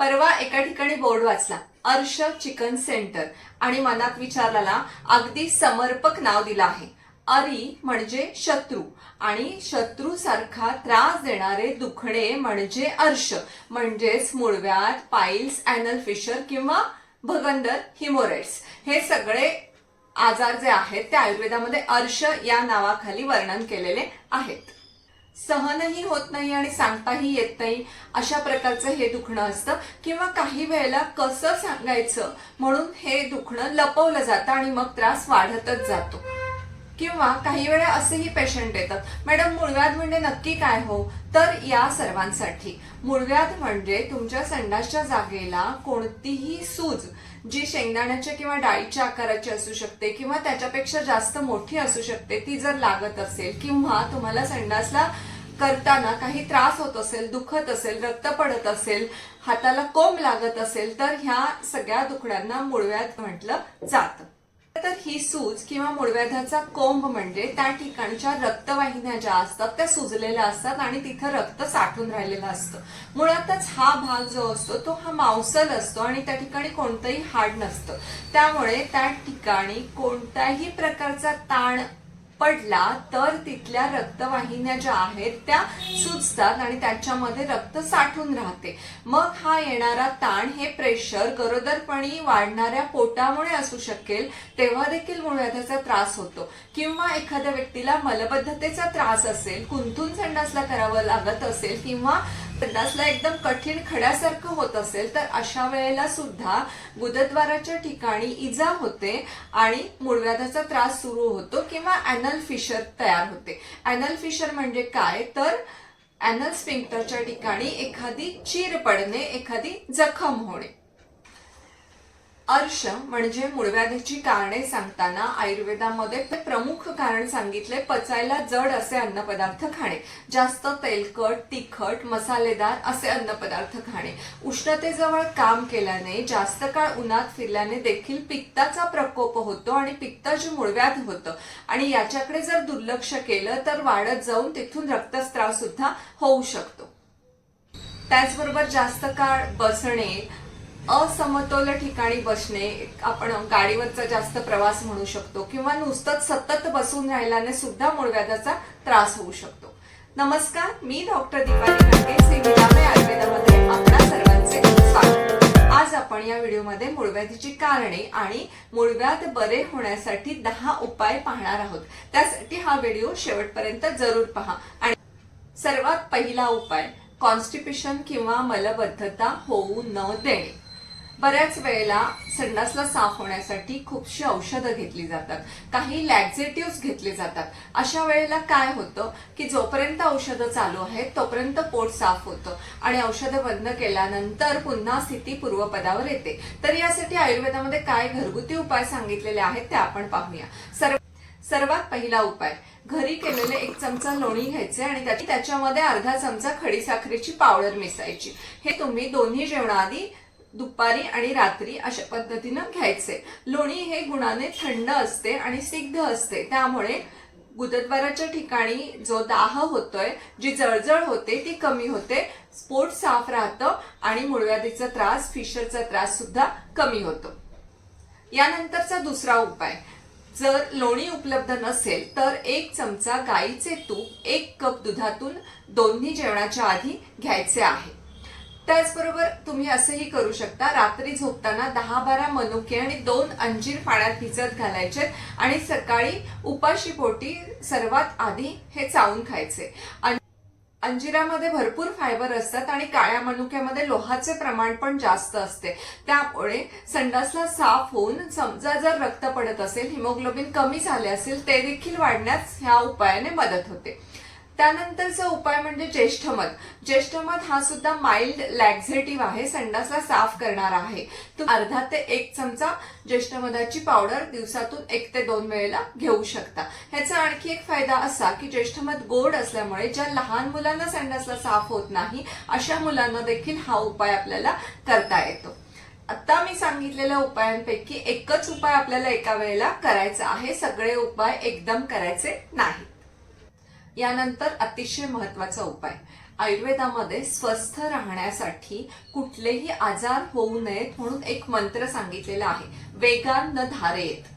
परवा एका ठिकाणी बोर्ड वाचला अर्श चिकन सेंटर आणि मनात विचारलेला अगदी समर्पक नाव दिलं आहे. अरी म्हणजे शत्रू आणि शत्रू सारखा त्रास देणारे दुखणे म्हणजे अर्श म्हणजेच मुळव्यात पाईल्स अॅनल फिशर किंवा भगंदर हिमोरेट्स. हे सगळे आजार जे आहेत ते आयुर्वेदामध्ये अर्श या नावाखाली वर्णन केलेले आहेत. सहनही होत नाही आणि सांगताही येत नाही. अशा प्रकारचं हे दुखणं असतं. किंवा काही वेळेला कसं सांगायचं म्हणून हे दुखणं लपवलं जातं आणि मग त्रास वाढतच जातो. किंवा काही वेळा असेही पेशंट येतात. मॅडम मूळव्याध म्हणजे नक्की काय हो? तर या सर्वांसाठी. मूळव्याध म्हणजे तुमच्या संडासच्या जागेला कोणतीही सूज जी शेंगदाण्याच्या किंवा डाळीच्या आकाराची असू शकते किंवा त्याच्यापेक्षा जास्त मोठी असू शकते ती जर लागत असेल किंवा तुम्हाला संडासला करताना काही त्रास होत असेल दुखत असेल रक्त पडत असेल हाताला कोंब लागत असेल तर ह्या सगळ्या दुखड्यांना मुळव्याध म्हटलं जातं. तर ही सूज किंवा मुळव्याधाचा कोंब म्हणजे त्या ठिकाणच्या रक्तवाहिन्या ज्या असतात त्या सुजलेल्या असतात आणि तिथं रक्त साठून राहिलेलं असतं. मुळातच हा भाग जो असतो तो हा मांसल असतो आणि त्या ठिकाणी कोणतंही हाड नसतं. त्यामुळे त्या ठिकाणी कोणत्याही प्रकारचा ताण पडला तर तिथल्या रक्तवाहिन्या ज्या आहेत त्या सुचतात आणि त्याच्यामध्ये रक्त साठून राहते. मग हा येणारा ताण हे प्रेशर गरोदरपणी वाढणाऱ्या पोटामुळे असू शकेल तेव्हा देखील मूळव्याधाचा त्रास होतो. किंवा एखाद्या व्यक्तीला मलबद्धतेचा त्रास असेल कुंथून संडासला करावं लागत असेल किंवा पन्नासला एकदम कठीण खड्यासारखं होत असेल तर अशा वेळेला सुद्धा गुदद्वाराच्या ठिकाणी इजा होते आणि मूळव्याधाचा त्रास सुरू होतो किंवा अॅनल फिशर तयार होते. अॅनल फिशर म्हणजे काय? तर अॅनल स्पिंक्टरच्या ठिकाणी एखादी चीर पडणे एखादी जखम होणे. अर्श म्हणजे मूळव्याधीची कारणे सांगताना आयुर्वेदामध्ये ते प्रमुख कारण सांगितले पचायला जड असे अन्नपदार्थ खाणे. जास्त तेलकट तिखट मसालेदार असे अन्नपदार्थ खाणे. उष्णतेजवळ काम केल्याने जास्त काळ उन्हात फिरल्याने देखील पित्ताचा प्रकोप होतो आणि पित्ताचे मूळव्याध होतं. आणि याच्याकडे जर दुर्लक्ष केलं तर वाढत जाऊन तिथून रक्तस्राव सुद्धा होऊ शकतो. त्याचबरोबर जास्त काळ बसणे असमतोल ठिकाणी बसणे आपण गाडीवरचा जास्त प्रवास म्हणू शकतो किंवा नुसतंच सतत बसून राहिल्याने सुद्धा मूळव्याधाचा त्रास होऊ शकतो. नमस्कार मी डॉक्टर दीपाली नागे श्री आयुर्वेदामध्ये आपणा सर्वांचे स्वागत. आज आपण या व्हिडिओमध्ये मूळव्याधीची कारणे आणि मूळव्याध बरे होण्यासाठी दहा उपाय पाहणार आहोत. त्यासाठी हा व्हिडिओ शेवटपर्यंत जरूर पहा. आणि सर्वात पहिला उपाय कॉन्स्टिपेशन किंवा मलबद्धता होऊ न देणे. बऱ्याच वेळेला संडासला साफ होण्यासाठी खूपशी औषधं घेतली जातात. काही लॅक्झेटिव्ह घेतले जातात. अशा वेळेला काय होतं की जोपर्यंत औषधं चालू आहेत तोपर्यंत पोट साफ होतं आणि औषधं बंद केल्यानंतर पुन्हा स्थिती पूर्वपदावर येते. तर यासाठी आयुर्वेदामध्ये काय घरगुती उपाय सांगितलेले आहेत ते आपण पाहूया. सर्व सर्वात पहिला उपाय घरी केलेले एक चमचा लोणी घ्यायचे आणि त्याची त्याच्यामध्ये अर्धा चमचा खडीसाखरेची पावडर मिसायची हे तुम्ही दोन्ही जेवणाआधी दुपारी आणि रात्री अशा पद्धतीनं घ्यायचे. लोणी हे गुणाने थंड असते आणि सिग्ध असते. त्यामुळे गुदद्वाराच्या ठिकाणी जो दाह होतोय जी जळजळ होते ती कमी होते. स्पोट साफ राहतं आणि मुळव्याधीचा त्रास फिशरचा त्रास सुद्धा कमी होतो. यानंतरचा दुसरा उपाय. जर लोणी उपलब्ध नसेल तर एक चमचा गाईचे तूप एक कप दुधातून दोन्ही जेवणाच्या आधी घ्यायचे आहे. त्याचबरोबर तुम्ही असंही करू शकता रात्री झोपताना दहा बारा मनुके आणि दोन अंजीर पाण्यात भिजत घालायचे आणि सकाळी उपाशी पोटी सर्वात आधी हे चावून खायचे. अंजिरामध्ये भरपूर फायबर असतात आणि काळ्या मनुक्यामध्ये लोहाचे प्रमाण पण जास्त असते. त्यामुळे संडासला साफ होऊन समजा जर रक्त पडत असेल हिमोग्लोबिन कमी झाले असेल ते देखील वाढण्यास ह्या उपायाने मदत होते. त्यानंतरचा उपाय म्हणजे ज्येष्ठमध ज्येष्ठमध हा सुद्धा माइल्ड लॅक्झेटिव्ह आहे संडासला साफ करणार आहे. तुम्ही अर्धा ते एक चमचा ज्येष्ठमधाची पावडर दिवसातून एक ते दोन वेळेला घेऊ शकता. ह्याचा आणखी एक फायदा असा की ज्येष्ठमध गोड असल्यामुळे ज्या लहान मुलांना संडासला साफ होत नाही अशा मुलांना देखील हा उपाय आपल्याला करता येतो. आता मी सांगितलेल्या उपायांपैकी एकच उपाय आपल्याला एका वेळेला करायचा आहे. सगळे उपाय एकदम करायचे नाही यानंतर अतिशय महत्त्वाचा उपाय. आयुर्वेदामध्ये स्वस्थ राहण्यासाठी कुठलेही आजार होऊ नयेत म्हणून एक मंत्र सांगितलेला आहे. वेगान न धारेत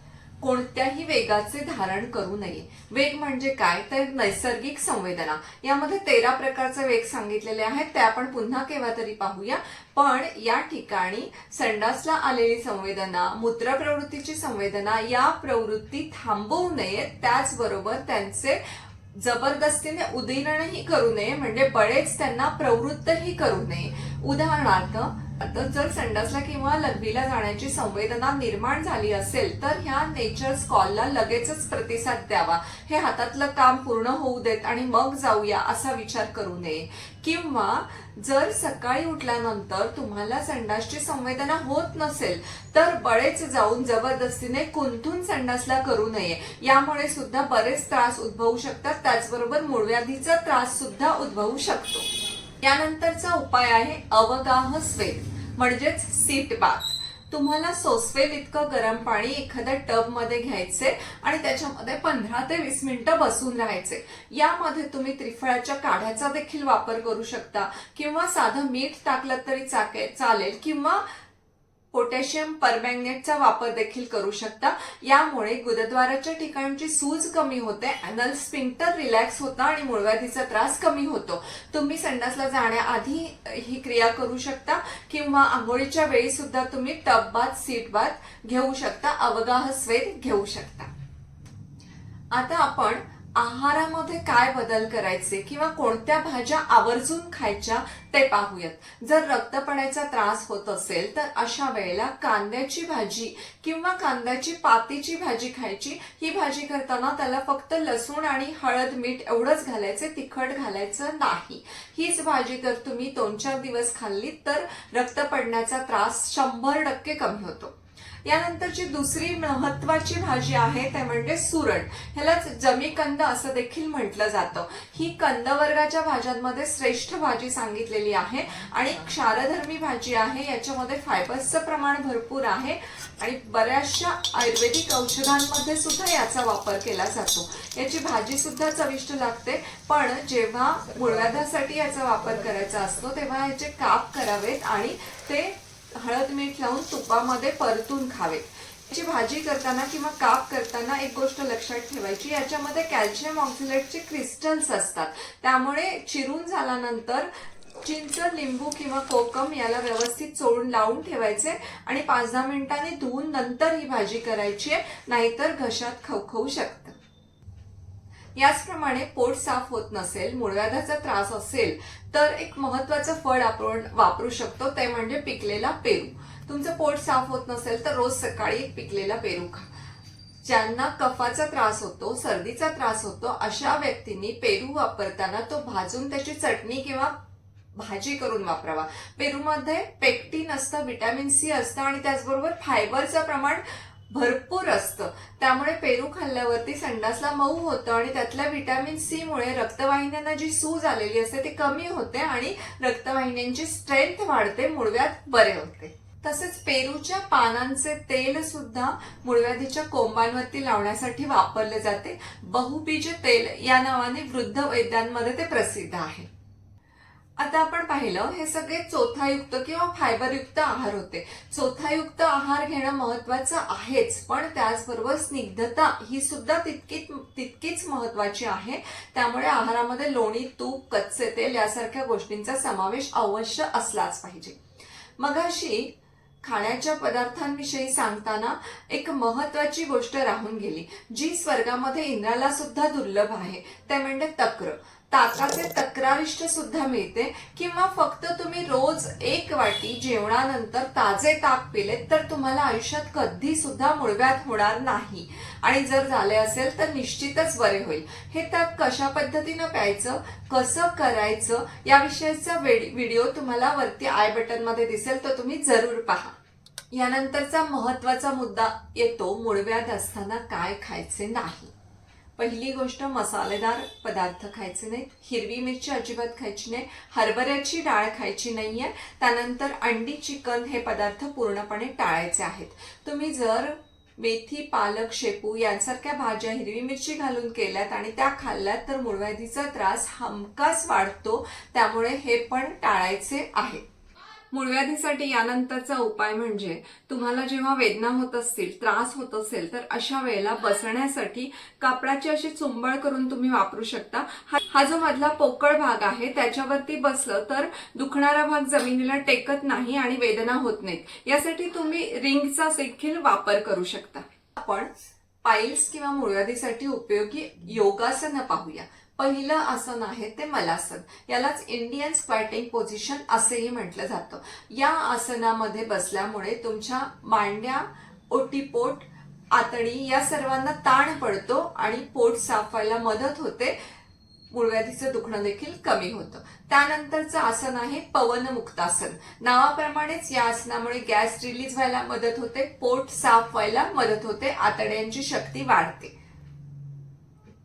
कोणत्याही वेगाचे धारण करू नये. वेग म्हणजे काय? तर नैसर्गिक संवेदना. यामध्ये तेरा प्रकारचे वेग सांगितलेले आहेत. ते आपण पुन्हा केव्हा तरी पाहूया. पण या ठिकाणी संडासला आलेली संवेदना मूत्र प्रवृत्तीची संवेदना या प्रवृत्ती थांबवू नयेत. त्याचबरोबर त्यांचे जबरदस्तीने उदीरणही करू नये म्हणजे बळेच त्यांना प्रवृत्तही करू नये. उदाहरणार्थ आता जर संडासला किंवा लघवीला जाण्याची संवेदना निर्माण झाली असेल तर ह्या नेचर्स कॉलला लगेचच प्रतिसाद द्यावा. हे हातातलं काम पूर्ण होऊ देत आणि मग जाऊया असा विचार करू नये. किंवा जर सकाळी उठल्यानंतर तुम्हाला संडासची संवेदना होत नसेल तर बळेच जाऊन जबरदस्तीने कुंथून संडासला करू नये. यामुळे सुद्धा बरेच त्रास उद्भवू शकतात. त्याचबरोबर मूळव्याधीचा त्रास सुद्धा उद्भवू शकतो. यानंतरचा उपाय आहे अवगाह स्वेद म्हणजेच सीट बाथ. तुम्हाला सोसवेल इतकं गरम पाणी एखाद्या टबमध्ये घ्यायचे आणि त्याच्यामध्ये पंधरा ते वीस मिनिटं बसून राहायचे. यामध्ये तुम्ही त्रिफळाच्या काढ्याचा देखील वापर करू शकता किंवा साधं मीठ टाकलं तरी चाके चालेल किंवा पोटॅशियम परमॅग्नेटचा वापर देखील करू शकता. यामुळे गुदद्वाराच्या ठिकाणची सूज कमी होते अनल स्पिंक्टर रिलॅक्स होता आणि मूळव्याधीचा त्रास कमी होतो. तुम्ही संडासला जाण्याआधी ही क्रिया करू शकता किंवा आंघोळीच्या वेळी सुद्धा तुम्ही टब बाथ सीट बाथ घेऊ शकता अवगाह स्वेद घेऊ शकता. आता आपण आहारामध्ये काय बदल करायचे किंवा कोणत्या भाज्या आवर्जून खायच्या ते पाहूयात. जर रक्तपणाचा त्रास होत असेल तर अशा वेळेला कांद्याची भाजी किंवा कांद्याची पातीची भाजी खायची. ही भाजी करताना त्याला फक्त लसूण आणि हळद मीठ एवढंच घालायचे तिखट घालायचं नाही. हीच भाजी जर तुम्ही दोन चार दिवस खाल्ली तर रक्त पडण्याचा त्रास शंभर टक्के कमी होतो. यानंतरची दुसरी महत्वाची भाजी आहे ते म्हणजे सुरण ह्यालाच जमीकंद असं देखील म्हटलं जातं. ही कंद वर्गाच्या भाज्यांमध्ये श्रेष्ठ भाजी सांगितलेली आहे आणि क्षारधर्मी भाजी आहे याच्यामध्ये फायबर्सचं प्रमाण भरपूर आहे आणि बऱ्याचशा आयुर्वेदिक औषधांमध्ये सुद्धा याचा वापर केला जातो. याची भाजी सुद्धा चविष्ट लागते पण जेव्हा मूळव्याधासाठी याचा वापर करायचा असतो तेव्हा याचे काप करावेत आणि ते हळद मीठ लावून तुपामध्ये परतून खावेत याची भाजी करताना किंवा काप करताना एक गोष्ट लक्षात ठेवायची. याच्यामध्ये कॅल्शियम ऑक्सिलेटचे क्रिस्टल्स असतात. त्यामुळे चिरून झाल्यानंतर चिंच लिंबू किंवा कोकम याला व्यवस्थित चोळून लावून ठेवायचे आणि पाच दहा मिनिटांनी धुवून नंतर ही भाजी करायची आहे. नाहीतर घशात खवखवू शकते. याचप्रमाणे पोट साफ होत नसेल मूळव्याधाचा त्रास असेल तर एक महत्वाचं फळ आपण वापरू शकतो ते म्हणजे पिकलेला पेरू. तुमचं पोट साफ होत नसेल तर रोज सकाळी एक पिकलेला पेरू खा. ज्यांना कफाचा त्रास होतो सर्दीचा त्रास होतो अशा व्यक्तींनी पेरू वापरताना तो भाजून त्याची चटणी किंवा भाजी करून वापरावा. पेरूमध्ये पेक्टिन असतं व्हिटॅमिन सी असतं आणि त्याचबरोबर फायबरचं प्रमाण भरपूर असतं. त्यामुळे पेरू खाल्ल्यावरती संडासला मऊ होतं आणि त्यातल्या व्हिटॅमिन सीमुळे रक्तवाहिन्यांना जी सूज आलेली असते ती कमी होते आणि रक्तवाहिन्यांची स्ट्रेंथ वाढते मुळव्यात बरे होते. तसेच पेरूच्या पानांचे तेल सुद्धा मुळव्याधीच्या कोंबांवरती लावण्यासाठी वापरले जाते. बहुबीज तेल या नावाने वृद्ध वैद्यांमध्ये ते प्रसिद्ध आहे. आता आपण पाहिलं हे सगळे चोथायुक्त किंवा फायबरयुक्त आहार होते. चोथायुक्त आहार घेणं महत्वाचं आहेच पण त्याचबरोबर स्निग्धता ही सुद्धा तितकी तितकीच महत्वाची आहे. त्यामुळे आहारामध्ये लोणी तूप कच्चे तेल यासारख्या गोष्टींचा समावेश अवश्य असलाच पाहिजे. मगाशी खाण्याच्या पदार्थांविषयी सांगताना एक महत्वाची गोष्ट राहून गेली जी स्वर्गामध्ये इंद्राला सुद्धा दुर्लभ आहे. ते म्हणजे तक्र. ताकाचे तक्रारिष्ट सुद्धा मिळते. किंवा फक्त तुम्ही रोज एक वाटी जेवणानंतर ताजे ताक पिले तर तुम्हाला आयुष्यात कधी सुद्धा मुळव्यात होणार नाही. आणि जर झाले असेल तर निश्चितच बरे होईल. हे ताक कशा पद्धतीनं प्यायचं कसं करायचं याविषयीचा व्हिडिओ तुम्हाला वरती आय बटनमध्ये दिसेल तर तुम्ही जरूर पहा. यानंतरचा महत्त्वाचा मुद्दा येतो मुळव्यात असताना काय खायचे नाही. पहिली गोष्ट मसालेदार पदार्थ खायचे नाहीत. हिरवी मिरची अजिबात खायची नाही. हरभऱ्याची डाळ खायची नाही आहे त्यानंतर अंडी चिकन हे पदार्थ पूर्णपणे टाळायचे आहेत. तुम्ही जर मेथी पालक शेपू यांसारख्या भाज्या हिरवी मिरची घालून केल्यात आणि त्या खाल्ल्यात तर मूळव्याधीचा त्रास हमखास वाढतो. त्यामुळे हे पण टाळायचे आहे. मूळव्याधीसाठी यानंतरचा उपाय म्हणजे तुम्हाला जेव्हा वेदना होत असतील त्रास होत असेल तर अशा वेळेला बसण्यासाठी कापडाची अशी चुंबळ करून तुम्ही वापरू शकता. हा- जो मधला पोकळ भाग आहे त्याच्यावरती बसलं तर दुखणारा भाग जमिनीला टेकत नाही आणि वेदना होत नाहीत. यासाठी तुम्ही रिंगचा देखील वापर करू शकता. आपण पाईल्स किंवा मुळव्याधीसाठी उपयोगी योगासनं पाहूया. पहिलं आसन आहे ते मलासन. यालाच इंडियन स्क्वॅटिंग पोझिशन असेही म्हटलं जातं. या आसनामध्ये बसल्यामुळे तुमच्या मांड्या ओटीपोट आतडी या सर्वांना ताण पडतो आणि पोट साफ व्हायला मदत होते. मूळव्याधीचं दुखणं देखील कमी होतं. त्यानंतरचं आसन आहे पवनमुक्तासन. नावाप्रमाणेच या आसनामुळे गॅस रिलीज व्हायला मदत होते पोट साफ व्हायला मदत होते आतड्यांची शक्ती वाढते.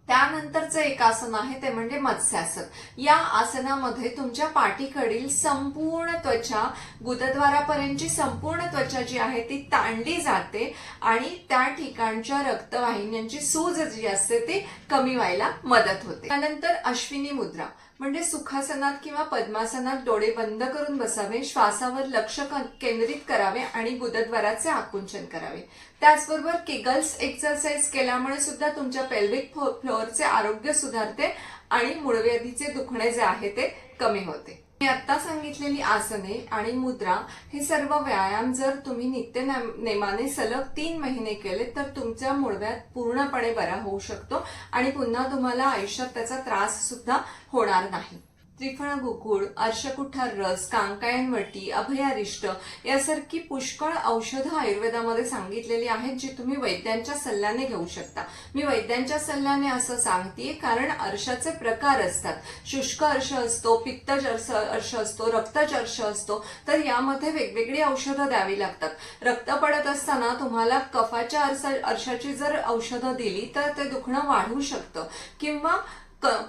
त्यानंतरचं एक आसन आहे ते म्हणजे मत्स्यासन. या आसनामध्ये तुमच्या पाठीकडील संपूर्ण त्वचा गुदद्वारापर्यंतची संपूर्ण त्वचा जी आहे ती ताणली जाते आणि त्या ठिकाणच्या रक्तवाहिन्यांची सूज जी असते ती कमी व्हायला मदत होते. त्यानंतर अश्विनी मुद्रा. म्हणजे सुखासनात किंवा पद्मासनात डोळे बंद करून बसावे श्वासावर लक्ष केंद्रित करावे आणि गुदद्वाराचे आकुंचन करावे. त्याचबरोबर किगल्स एक्सरसाइज केल्यामुळे सुद्धा तुमच्या पेल्विक फ्लोअरचे आरोग्य सुधारते आणि मूळव्याधीचे दुखणे जे आहे ते कमी होते. मी आता सांगितलेली आसने आणि मुद्रा हे सर्व व्यायाम जर तुम्ही नित्य नेम- नेमाने सलग तीन महिने केले तर तुमच्या मुळव्यात पूर्णपणे बरा होऊ शकतो आणि पुन्हा तुम्हाला आयुष्यात त्याचा त्रास सुद्धा होणार नाही. त्रिफळ गुकुळ अर्शकुठार रस कांकायनवटी अभयारिष्ट यासारखी पुष्कळ औषधं आयुर्वेदामध्ये सांगितलेली आहेत जी तुम्ही वैद्यांच्या सल्ल्याने घेऊ शकता. मी वैद्यांच्या सल्ल्याने असं सांगते कारण अर्शाचे प्रकार असतात. शुष्क अर्श असतो पित्तज अर्श अर्श असतो रक्तज अर्श असतो तर यामध्ये वेगवेगळी औषधं द्यावी लागतात. रक्त पडत असताना तुम्हाला कफाच्या अर्सा अर्शाची जर औषधं दिली तर ते दुखणं वाढू शकतं. किंवा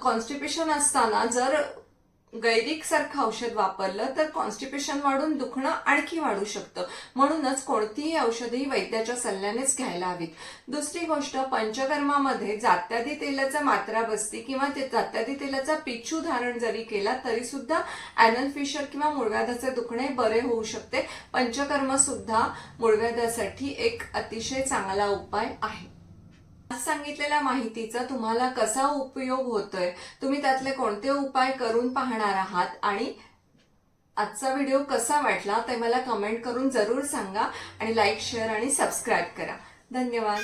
कॉन्स्टिपेशन असताना जर गैरिक सारखं औषध वापरलं तर कॉन्स्टिपेशन वाढून दुखणं आणखी वाढू शकतं. म्हणूनच कोणतीही औषधही वैद्याच्या सल्ल्यानेच घ्यायला हवीत. दुसरी गोष्ट पंचकर्मामध्ये जात्यादी तेलाचा मात्रा बसती किंवा ते जात्यादी तेलाचा पिच्छू धारण जरी केला तरी सुद्धा अॅनल फिशर किंवा मुळव्याधाचे दुखणे बरे होऊ शकते. पंचकर्म सुद्धा मुळव्याधासाठी एक अतिशय चांगला उपाय आहे. आज सांगितलेल्या माहितीचा तुम्हाला कसा उपयोग होतोय तुम्ही त्यातले कोणते उपाय करून पाहणार आहात आणि आजचा व्हिडिओ कसा वाटला ते मला कमेंट करून जरूर सांगा आणि लाईक शेअर आणि सबस्क्राईब करा. धन्यवाद.